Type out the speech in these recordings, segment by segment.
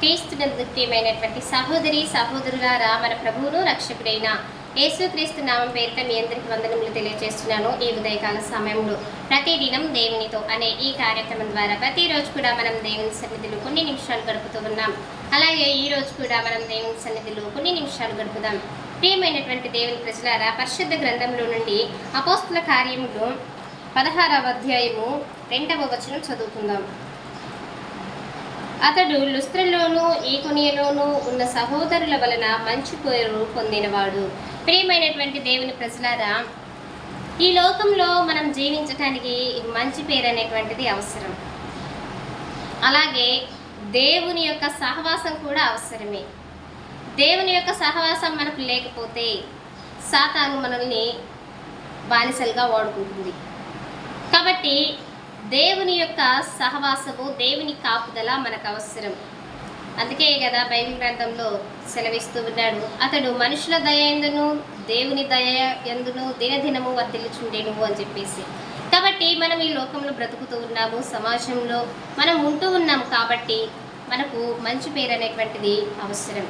క్రీస్తునందు ప్రియమైనటువంటి సహోదరి సహోదరులారా మన ప్రభువును రక్షకుడైన యేసుక్రీస్తు నామం పేరిట మీ అందరికి వందనములు తెలియజేస్తున్నాను. ఈ ఉదయకాల సమయంలో ప్రతిదినం దేవునితో అనే ఈ కార్యక్రమం ద్వారా ప్రతిరోజు కూడా మనం దేవుని సన్నిధిలో కొన్ని నిమిషాలు గడుపుతూ ఉన్నాం. అలాగే ఈ రోజు కూడా మనం దేవుని సన్నిధిలో కొన్ని నిమిషాలు గడుపుదాం. ప్రియమైనటువంటి దేవుని ప్రజలారా పరిశుద్ధ గ్రంథంలో నుండి అపోస్తుల కార్యములు పదహారవ అధ్యాయము రెండవ వచనం చదువుకుందాం. అతడు లుస్త్రలోను ఈకొనియలోను ఉన్న సహోదరుల వలన మంచి పేరు పొందినవాడు. ప్రియమైనటువంటి దేవుని ప్రజలారా ఈ లోకంలో మనం జీవించటానికి మంచి పేరు అనేటువంటిది అవసరం. అలాగే దేవుని యొక్క సహవాసం కూడా అవసరమే. దేవుని యొక్క సహవాసం మనకు లేకపోతే సాతాను మనల్ని బానిసలుగా వాడుకుంటుంది. కాబట్టి దేవుని యొక్క సహవాసము దేవుని కాపుదల మనకు అవసరం. అందుకే కదా బైబిల్ గ్రంథంలో సెలవిస్తూ ఉన్నాడు అతడు మనుషుల దయ ఎందును దేవుని దయ ఎందును దినదినము వర్తిల్చుండేను అని చెప్పేసి. కాబట్టి మనం ఈ లోకంలో బ్రతుకుతూ ఉన్నాము సమాజంలో మనం ఉంటూ ఉన్నాం కాబట్టి మనకు మంచి పేరు అనేటువంటిది అవసరం.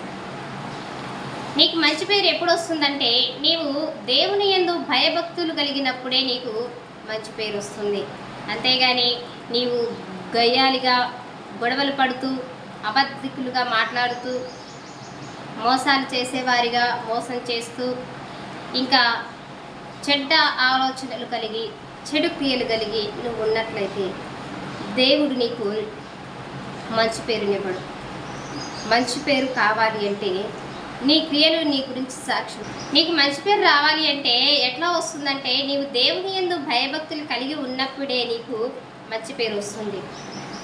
నీకు మంచి పేరు ఎప్పుడు వస్తుందంటే నీవు దేవుని ఎందు భయభక్తులు కలిగినప్పుడే నీకు మంచి పేరు వస్తుంది. అంతేగాని నీవు గయ్యాలిగా గొడవలు పడుతూ అబద్ధికులుగా మాట్లాడుతూ మోసాలు చేసేవారిగా మోసం చేస్తూ ఇంకా చెడ్డ ఆలోచనలు కలిగి చెడు క్రియలు కలిగి నువ్వు ఉన్నట్లయితే దేవుడు నీకు మంచి పేరునివ్వడు. మంచి పేరు కావాలి అంటే నీ క్రియలు నీ గురించి సాక్ష్యం. నీకు మంచి పేరు రావాలి అంటే ఎట్లా వస్తుందంటే నీవు దేవుని ఎందు భయభక్తులు కలిగి ఉన్నప్పుడే నీకు మంచి పేరు వస్తుంది.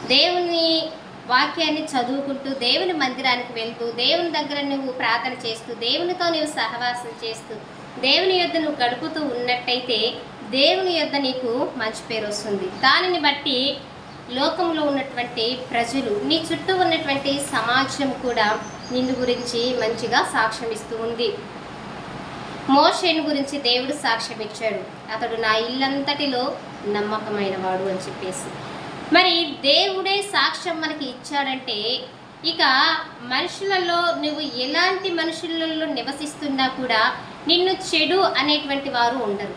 దేవుని వాక్యాన్ని చదువుకుంటూ దేవుని మందిరానికి వెళ్తూ దేవుని దగ్గర నువ్వు ప్రార్థన చేస్తూ దేవునితో నువ్వు సహవాసం చేస్తూ దేవుని యొద్ద నువ్వు గడుపుతూ ఉన్నట్టయితే దేవుని యొద్ద నీకు మంచి పేరు వస్తుంది. దానిని బట్టి లోకంలో ఉన్నటువంటి ప్రజలు నీ చుట్టూ ఉన్నటువంటి సమాజం కూడా నిన్ను గురించి మంచిగా సాక్ష్యం ఇస్తూ ఉంది. మోషేను గురించి దేవుడు సాక్ష్యం ఇచ్చాడు అతడు నా ఇల్లంతటిలో నమ్మకమైన వాడు అని చెప్పేసి. మరి దేవుడే సాక్ష్యం మనకి ఇచ్చాడంటే ఇక మనుషులలో నువ్వు ఎలాంటి మనుషులలో నివసిస్తున్నా కూడా నిన్ను చెడు అనేటువంటి వారు ఉండరు.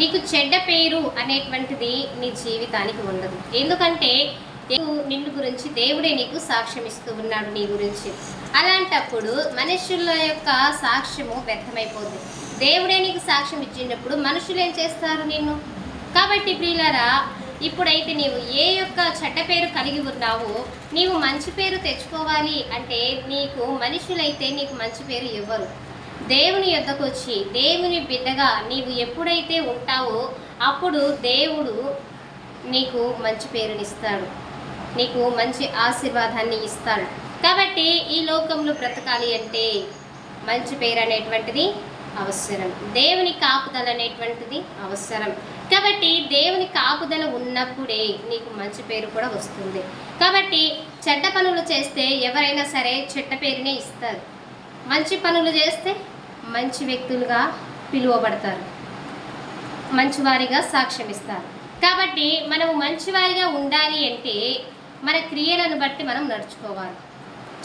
నీకు చెడ్డ పేరు అనేటువంటిది నీ జీవితానికి ఉండదు. ఎందుకంటే నిన్ను గురించి దేవుడే నీకు సాక్ష్యం ఇస్తూ ఉన్నాడు నీ గురించి. అలాంటప్పుడు మనుషుల యొక్క సాక్ష్యము వ్యర్థమైపోతుంది దేవుడే నీకు సాక్ష్యం ఇచ్చినప్పుడు మనుషులు ఏం చేస్తారు నిన్ను? కాబట్టి ప్రియులరా ఇప్పుడైతే నీవు ఏ యొక్క చెడ్డ పేరు కలిగి ఉన్నావో నీవు మంచి పేరు తెచ్చుకోవాలి అంటే నీకు మనుషులైతే నీకు మంచి పేరు ఇవ్వరు. దేవుని యొద్దకు వచ్చి దేవుని బిడ్డగా నీవు ఎప్పుడైతే ఉంటావో అప్పుడు దేవుడు నీకు మంచి పేరునిస్తాడు. నీకు మంచి ఆశీర్వాదాన్ని ఇస్తాడు. కాబట్టి ఈ లోకంలో బ్రతకాలి అంటే మంచి పేరు అనేటువంటిది అవసరం. దేవుని కాపుదల అనేటువంటిది అవసరం. కాబట్టి దేవుని కాపుదల ఉన్నప్పుడే నీకు మంచి పేరు కూడా వస్తుంది. కాబట్టి చెడ్డ పనులు చేస్తే ఎవరైనా సరే చెడ్డ పేరునే ఇస్తారు. మంచి పనులు చేస్తే మంచి వ్యక్తులుగా పిలువబడతారు. మంచివారిగా సాక్ష్యం ఇస్తారు కాబట్టి మనము మంచివారిగా ఉండాలి అంటే మన క్రియలను బట్టి మనం నడుచుకోవాలి.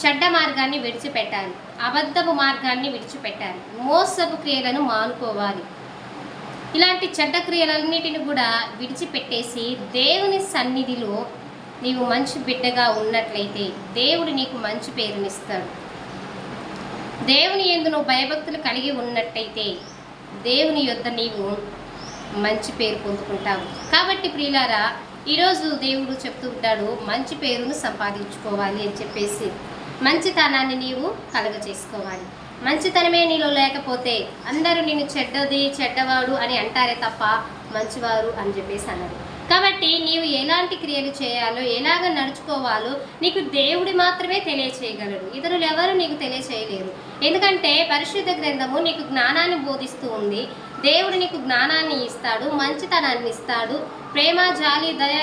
చెడ్డ మార్గాన్ని విడిచిపెట్టాలి. అబద్ధపు మార్గాన్ని విడిచిపెట్టాలి. మోసపు క్రియలను మానుకోవాలి. ఇలాంటి చెడ్డ క్రియలన్నిటిని కూడా విడిచిపెట్టేసి దేవుని సన్నిధిలో నీవు మంచి బిడ్డగా ఉన్నట్లయితే దేవుడు నీకు మంచి పేరునిస్తాడు దేవుని ఎందు నువ్వు భయభక్తులు కలిగి ఉన్నట్టయితే దేవుని యొద్ద నీవు మంచి పేరు పొందుకుంటావు. కాబట్టి ప్రియులారా ఈరోజు దేవుడు చెప్తూ ఉంటాడు మంచి పేరును సంపాదించుకోవాలి అని చెప్పేసి. మంచితనాన్ని నీవు కలుగ చేసుకోవాలి మంచితనమే నీలో లేకపోతే అందరూ నేను చెడ్డది చెడ్డవాడు అని అంటారే తప్ప మంచివారు అని చెప్పేసి అన్నారు కాబట్టి నీవు ఎలాంటి క్రియలు చేయాలో ఎలాగ నడుచుకోవాలో నీకు దేవుడి మాత్రమే తెలియచేయగలడు. ఇతరులు ఎవరు నీకు తెలియచేయలేరు. ఎందుకంటే పరిశుద్ధ గ్రంథము నీకు జ్ఞానాన్ని బోధిస్తూ ఉంది. దేవుడు నీకు జ్ఞానాన్ని ఇస్తాడు మంచితనాన్ని ఇస్తాడు ప్రేమ జాలి దయ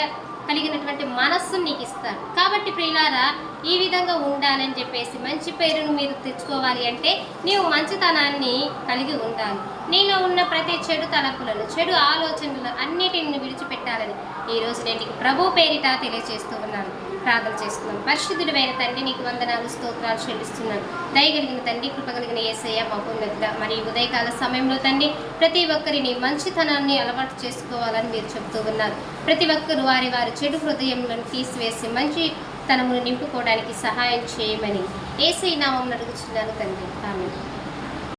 కలిగినటువంటి మనస్సును నీకు ఇస్తాడు. కాబట్టి ప్రియులారా ఈ విధంగా ఉండాలని చెప్పేసి మంచి పేరును మీరు తెచ్చుకోవాలి అంటే నీవు మంచితనాన్ని కలిగి ఉండాలి. నీలో ఉన్న ప్రతి చెడు తలపులను చెడు ఆలోచనలు అన్నిటిని విడిచిపెట్టాలని ఈరోజు నేను నీకు ప్రభు పేరిట తెలియజేస్తూ ఉన్నాను. ప్రార్థన చేసుకున్నాం పరిశుద్ధుడైన తండ్రి నీకు వందనాలు స్తోత్రాలు చెల్లిస్తున్నాను. దయగలిగిన తండ్రి కృపగలిగిన ఏసయ్య మహోన్నతుడ మరి ఉదయకాల సమయంలో తండ్రి ప్రతి ఒక్కరిని మంచితనాన్ని అలవాటు చేసుకోవాలని మీరు చెబుతూ ఉన్నారు. ప్రతి ఒక్కరు వారి వారి చెడు హృదయములను తీసివేసి మంచి తనమును నింపుకోవడానికి సహాయం చేయమని ఏసై నామం అడుగుచున్నాను తండ్రి. ఆమె